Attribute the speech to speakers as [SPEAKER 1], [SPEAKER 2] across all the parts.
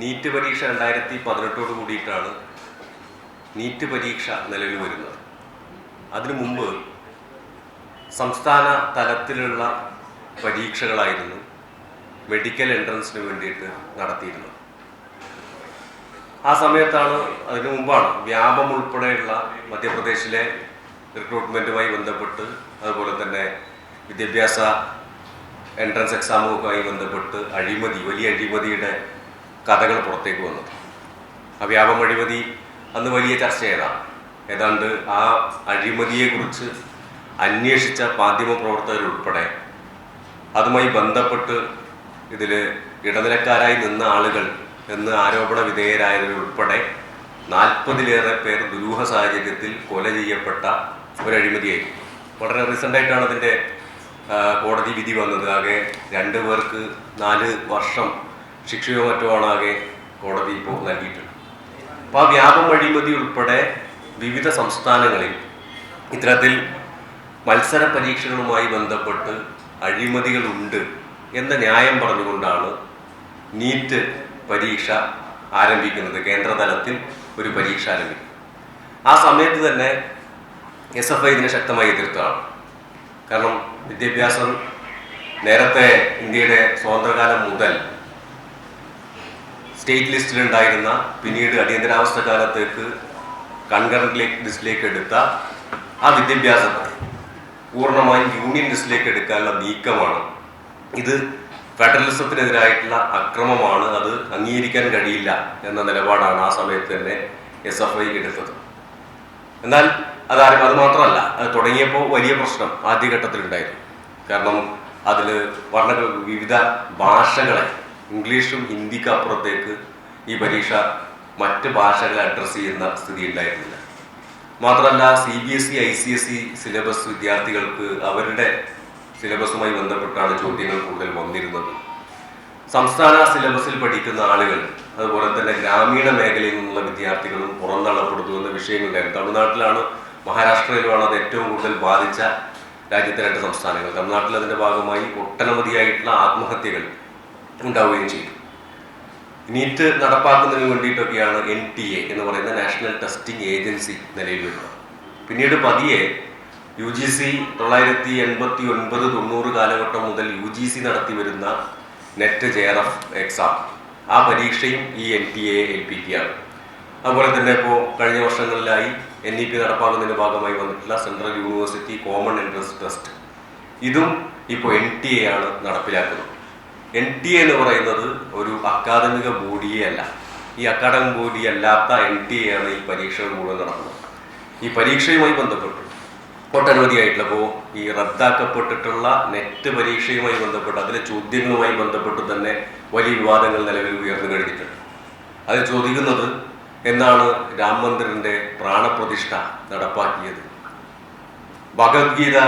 [SPEAKER 1] NEET പരീക്ഷ രണ്ടായിരത്തി പതിനെട്ടോട് കൂടിയിട്ടാണ് നീറ്റ് പരീക്ഷ നിലവിൽ വരുന്നത്. അതിനു മുമ്പ് സംസ്ഥാന തലത്തിലുള്ള പരീക്ഷകളായിരുന്നു മെഡിക്കൽ എൻട്രൻസിന് വേണ്ടിയിട്ട് നടത്തിയിരുന്നത്. ആ സമയത്താണ് അതിനു മുമ്പാണ് വ്യാപം ഉൾപ്പെടെയുള്ള മധ്യപ്രദേശിലെ റിക്രൂട്ട്മെന്റുമായി ബന്ധപ്പെട്ട് അതുപോലെ തന്നെ വിദ്യാഭ്യാസ എൻട്രൻസ് എക്സാമുമായി ബന്ധപ്പെട്ട് അഴിമതി വലിയ അഴിമതിയുടെ കഥകൾ പുറത്തേക്ക് വന്നത്. ആ വ്യാപം അഴിമതി അന്ന് വലിയ ചർച്ചയായതാണ്. ഏതാണ്ട് ആ അഴിമതിയെക്കുറിച്ച് അന്വേഷിച്ച മാധ്യമപ്രവർത്തകരുൾപ്പെടെ അതുമായി ബന്ധപ്പെട്ട് ഇതിൽ ഇടനിലക്കാരായി നിന്ന ആളുകൾ എന്ന് ആരോപണ വിധേയരായവരുൾപ്പെടെ നാൽപ്പതിലേറെ പേർ ദുരൂഹ സാഹചര്യത്തിൽ കൊല ചെയ്യപ്പെട്ട ഒരു വളരെ റീസെന്റായിട്ടാണ് അതിന്റെ കോടതി വിധി വന്നത്. ആകെ രണ്ട് പേർക്ക് നാല് വർഷം ശിക്ഷയോ മറ്റോ ആണാകെ കോടതി ഇപ്പോൾ നൽകിയിട്ടുണ്ട്. അപ്പോൾ ആ വ്യാപം അഴിമതി ഉൾപ്പെടെ വിവിധ സംസ്ഥാനങ്ങളിൽ ഇത്തരത്തിൽ മത്സര പരീക്ഷകളുമായി ബന്ധപ്പെട്ട് അഴിമതികളുണ്ട് എന്ന ന്യായം പറഞ്ഞുകൊണ്ടാണ് നീറ്റ് പരീക്ഷ ആരംഭിക്കുന്നത്. കേന്ദ്രതലത്തിൽ ഒരു പരീക്ഷ ആരംഭിക്കുന്നത് ആ സമയത്ത് തന്നെ എസ് എഫ് ഐ ഇതിനെ ശക്തമായി എതിർത്താണ് കാരണം വിദ്യാഭ്യാസം നേരത്തെ ഇന്ത്യയുടെ സ്വാതന്ത്ര്യകാലം മുതൽ സ്റ്റേറ്റ് ലിസ്റ്റിൽ ഉണ്ടായിരുന്ന പിന്നീട് അടിയന്തരാവസ്ഥ കാലത്തേക്ക് കൺകറന്റ് ലിസ്റ്റിലേക്ക് എടുത്ത ആ വിദ്യാഭ്യാസത്തെ പൂർണമായും യൂണിയൻ ലിസ്റ്റിലേക്ക് എടുക്കാനുള്ള നീക്കമാണ്. ഇത് ഫെഡറലിസത്തിനെതിരായിട്ടുള്ള അക്രമമാണ്. അത് അംഗീകരിക്കാൻ കഴിയില്ല എന്ന നിലപാടാണ് ആ സമയത്ത് തന്നെ എസ് എഫ് ഐ എടുത്തത്. എന്നാൽ അതാരും അത് മാത്രമല്ല അത് തുടങ്ങിയപ്പോൾ വലിയ പ്രശ്നം ആദ്യഘട്ടത്തിലുണ്ടായിരുന്നു. കാരണം അതിൽ വർണ വിവിധ ഭാഷകളെ ഇംഗ്ലീഷും ഹിന്ദിക്ക് അപ്പുറത്തേക്ക് ഈ പരീക്ഷ മറ്റ് ഭാഷകളെ അഡ്രസ്സ് ചെയ്യുന്ന സ്ഥിതി ഉണ്ടായിരുന്നില്ല. മാത്രമല്ല C B S E I C S E syllabus വിദ്യാർത്ഥികൾക്ക് അവരുടെ സിലബസുമായി ബന്ധപ്പെട്ടാണ് ചോദ്യങ്ങൾ കൂടുതൽ വന്നിരുന്നത്. സംസ്ഥാന സിലബസിൽ പഠിക്കുന്ന ആളുകൾ അതുപോലെ തന്നെ ഗ്രാമീണ മേഖലയിൽ നിന്നുള്ള വിദ്യാർത്ഥികളും പുറന്തള്ളപ്പെടുന്നു എന്ന വിഷയങ്ങളുണ്ടായിരുന്നു. തമിഴ്നാട്ടിലാണ് മഹാരാഷ്ട്രയിലുമാണ് അത് ഏറ്റവും കൂടുതൽ ബാധിച്ച രാജ്യത്തെ രണ്ട് സംസ്ഥാനങ്ങൾ. തമിഴ്നാട്ടിൽ അതിന്റെ ഭാഗമായി ഒട്ടനവധിയായിട്ടുള്ള ആത്മഹത്യകൾ ഉണ്ടാവുകയും ചെയ്തു. നീറ്റ് നടപ്പാക്കുന്നതിന് വേണ്ടിയിട്ടൊക്കെയാണ് എൻ ടി എ എന്ന് പറയുന്ന നാഷണൽ ടെസ്റ്റിംഗ് ഏജൻസി നിലയിൽ വരുന്നത് പിന്നീട് പതിയെ യു ജി സി തൊള്ളായിരത്തി എൺപത്തി ഒൻപത് തൊണ്ണൂറ് കാലഘട്ടം മുതൽ യു ജി സി നടത്തി വരുന്ന NET J R F exam ആ പരീക്ഷയും ഈ എൻ ടി എ ഏൽപ്പിക്കുകയാണ്. അതുപോലെ തന്നെ ഇപ്പോൾ കഴിഞ്ഞ വർഷങ്ങളിലായി എൻ ഇ പി നടപ്പാക്കുന്നതിന്റെ ഭാഗമായി വന്നിട്ടുള്ള central university common entrance test ഇതും ഇപ്പോൾ എൻ ടി എ ആണ് നടപ്പിലാക്കുന്നത്. എൻ ടി എ എന്ന് പറയുന്നത് ഒരു അക്കാദമിക ബോഡിയെ അല്ല. ഈ അക്കാദമിക് ബോഡി അല്ലാത്ത എൻ ടി എ ആണ് ഈ പരീക്ഷകൾ മുഴുവൻ നടക്കുന്നത്. ഈ പരീക്ഷയുമായി ബന്ധപ്പെട്ട് ഒട്ടനവധിയായിട്ടുള്ള ഇപ്പോൾ ഈ റദ്ദാക്കപ്പെട്ടിട്ടുള്ള നെറ്റ് പരീക്ഷയുമായി ബന്ധപ്പെട്ട് അതിലെ ചോദ്യങ്ങളുമായി ബന്ധപ്പെട്ട് തന്നെ വലിയ വിവാദങ്ങൾ നിലവിൽ ഉയർന്നു കഴിഞ്ഞിട്ടുണ്ട്. അതിൽ ചോദിക്കുന്നത് എന്നാണ് രാം മന്ദിറിന്റെ പ്രാണപ്രതിഷ്ഠ നടപ്പാക്കിയത്? ഭഗവത്ഗീത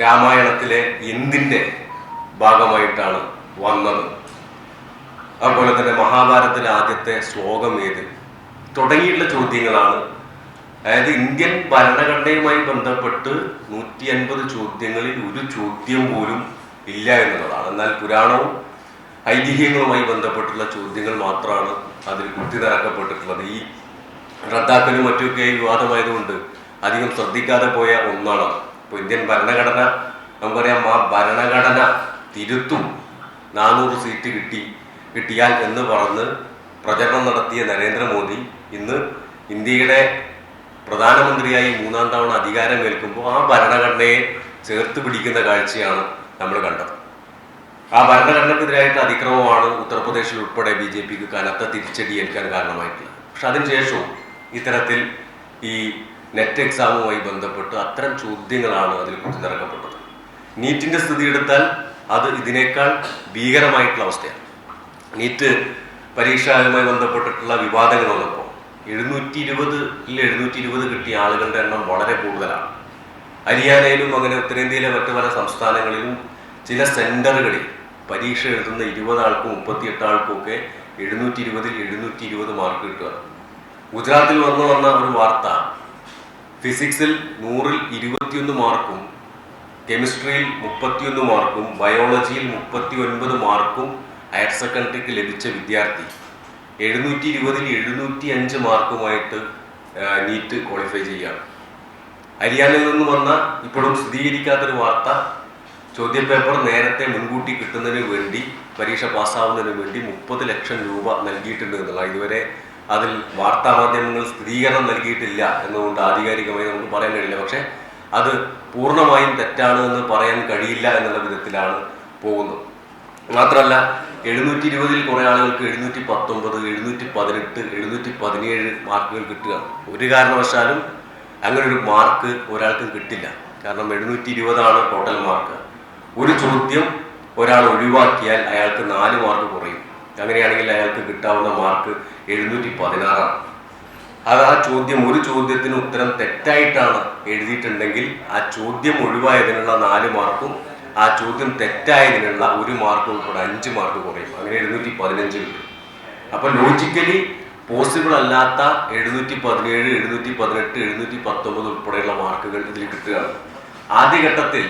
[SPEAKER 1] രാമായണത്തിലെ എന്തിന്റെ ഭാഗമായിട്ടാണ് വന്നത്. അതുപോലെ തന്നെ മഹാഭാരതത്തിലെ ആദ്യത്തെ ശ്ലോകം ഏത്? തുടങ്ങിയിട്ടുള്ള ചോദ്യങ്ങളാണ്. അതായത് ഇന്ത്യൻ ഭരണഘടനയുമായി ബന്ധപ്പെട്ട് നൂറ്റി അൻപത് ചോദ്യങ്ങളിൽ ഒരു ചോദ്യം പോലും ഇല്ല എന്നുള്ളതാണ്. എന്നാൽ പുരാണവും ഐതിഹ്യങ്ങളുമായി ബന്ധപ്പെട്ടുള്ള ചോദ്യങ്ങൾ മാത്രമാണ് അതിൽ കുത്തി നിറക്കപ്പെട്ടിട്ടുള്ളത് ഈ റദ്ദാക്കലും മറ്റുമൊക്കെ വിവാദമായതുകൊണ്ട് അധികം ശ്രദ്ധിക്കാതെ പോയ ഒന്നാണ് അപ്പോൾ ഇന്ത്യൻ ഭരണഘടന നമുക്കറിയാം ആ ഭരണഘടന തിരുത്തും. നാനൂറ് സീറ്റ് കിട്ടി കിട്ടിയാൽ എന്ന് പറഞ്ഞ് പ്രചരണം നടത്തിയ നരേന്ദ്രമോദി ഇന്ന് ഇന്ത്യയുടെ പ്രധാനമന്ത്രിയായി മൂന്നാം തവണ അധികാരം ഏൽക്കുമ്പോൾ ആ ഭരണഘടനയെ ചേർത്ത് പിടിക്കുന്ന കാഴ്ചയാണ് നമ്മൾ കണ്ടത്. ആ ഭരണഘടനക്കെതിരായിട്ട് അതിക്രമമാണ് ഉത്തർപ്രദേശിൽ ഉൾപ്പെടെ ബി ജെ പിക്ക് കനത്ത തിരിച്ചടി ഏൽക്കാൻ കാരണമായിട്ടുള്ളത്. പക്ഷെ അതിനുശേഷവും ഇത്തരത്തിൽ ഈ നെറ്റ് എക്സാമുമായി ബന്ധപ്പെട്ട് അത്തരം ചോദ്യങ്ങളാണ് അതിൽ കുത്തിനിറക്കപ്പെട്ടത്. നീറ്റിന്റെ സ്ഥിതി എടുത്താൽ അത് ഇതിനേക്കാൾ ഭീകരമായിട്ടുള്ള അവസ്ഥയാണ്. നീറ്റ് പരീക്ഷയുമായി ബന്ധപ്പെട്ടിട്ടുള്ള വിവാദങ്ങൾ വന്നപ്പോൾ എഴുന്നൂറ്റി ഇരുപതിൽ എഴുന്നൂറ്റി ഇരുപത് കിട്ടിയ ആളുകളുടെ എണ്ണം വളരെ കൂടുതലാണ്. ഹരിയാനയിലും അങ്ങനെ ഉത്തരേന്ത്യയിലെ മറ്റു പല സംസ്ഥാനങ്ങളിലും ചില സെന്ററുകളിൽ പരീക്ഷ എഴുതുന്ന ഇരുപത് ആൾക്കും മുപ്പത്തിയെട്ട് ഒക്കെ എഴുന്നൂറ്റി ഇരുപതിൽ എഴുന്നൂറ്റി ഇരുപത് മാർക്ക് കിട്ടുക. ഗുജറാത്തിൽ വന്നു വന്ന ഒരു വാർത്ത ഫിസിക്സിൽ നൂറിൽ ഇരുപത്തിയൊന്ന് മാർക്കും കെമിസ്ട്രിയിൽ മുപ്പത്തിയൊന്ന് മാർക്കും ബയോളജിയിൽ മുപ്പത്തി ഒൻപത് മാർക്കും ഹയർ സെക്കൻഡറിക്ക് ലഭിച്ച വിദ്യാർത്ഥി. എഴുന്നൂറ്റി ഇരുപതിൽ എഴുന്നൂറ്റി അഞ്ച് മാർക്കുമായിട്ട് നീറ്റ് ക്വാളിഫൈ ചെയ്യുകയാണ്. ഹരിയാനയിൽ നിന്ന് വന്ന ഇപ്പോഴും സ്ഥിരീകരിക്കാത്തൊരു വാർത്ത ചോദ്യപേപ്പർ നേരത്തെ മുൻകൂട്ടി കിട്ടുന്നതിന് വേണ്ടി പരീക്ഷ പാസ്സാവുന്നതിന് വേണ്ടി മുപ്പത് ലക്ഷം രൂപ നൽകിയിട്ടുണ്ട് എന്നുള്ള ഇതുവരെ അതിൽ വാർത്താ മാധ്യമങ്ങൾ സ്ഥിരീകരണം നൽകിയിട്ടില്ല എന്നുകൊണ്ട് ആധികാരികമായി നമുക്ക് പറയാൻ കഴിയില്ല. പക്ഷെ അത് പൂർണമായും തെറ്റാണ് എന്ന് പറയാൻ കഴിയില്ല എന്നുള്ള വിധത്തിലാണ് പോകുന്നത്. മാത്രമല്ല എഴുന്നൂറ്റി ഇരുപതിൽ കുറേ ആളുകൾക്ക് എഴുന്നൂറ്റി പത്തൊമ്പത് എഴുന്നൂറ്റി പതിനെട്ട് എഴുന്നൂറ്റി പതിനേഴ് മാർക്കുകൾ കിട്ടുക. ഒരു കാരണവശാലും അങ്ങനെ ഒരു മാർക്ക് ഒരാൾക്കും കിട്ടില്ല. കാരണം എഴുന്നൂറ്റി ഇരുപതാണ് ടോട്ടൽ മാർക്ക് ഒരു ചോദ്യം ഒരാൾ ഒഴിവാക്കിയാൽ അയാൾക്ക് നാല് മാർക്ക് കുറയും. അങ്ങനെയാണെങ്കിൽ അയാൾക്ക് കിട്ടാവുന്ന മാർക്ക് എഴുന്നൂറ്റി പതിനാറാണ് അത് ആ ചോദ്യം ഒരു ചോദ്യത്തിന് ഉത്തരം തെറ്റായിട്ടാണ് എഴുതിയിട്ടുണ്ടെങ്കിൽ ആ ചോദ്യം ഒഴിവായതിനുള്ള നാല് മാർക്കും ആ ചോദ്യം തെറ്റായതിനുള്ള ഒരു മാർക്ക് ഉൾപ്പെടെ അഞ്ച് മാർക്ക് കുറയും. അങ്ങനെ എഴുന്നൂറ്റി പതിനഞ്ച് കിട്ടും. അപ്പൊ ലോജിക്കലി പോസിബിൾ അല്ലാത്ത എഴുന്നൂറ്റി പതിനേഴ് എഴുന്നൂറ്റി പതിനെട്ട് എഴുന്നൂറ്റി പത്തൊമ്പത് ഉൾപ്പെടെയുള്ള മാർക്കുകൾ ഇതിൽ കിട്ടുകയാണ്. ആദ്യഘട്ടത്തിൽ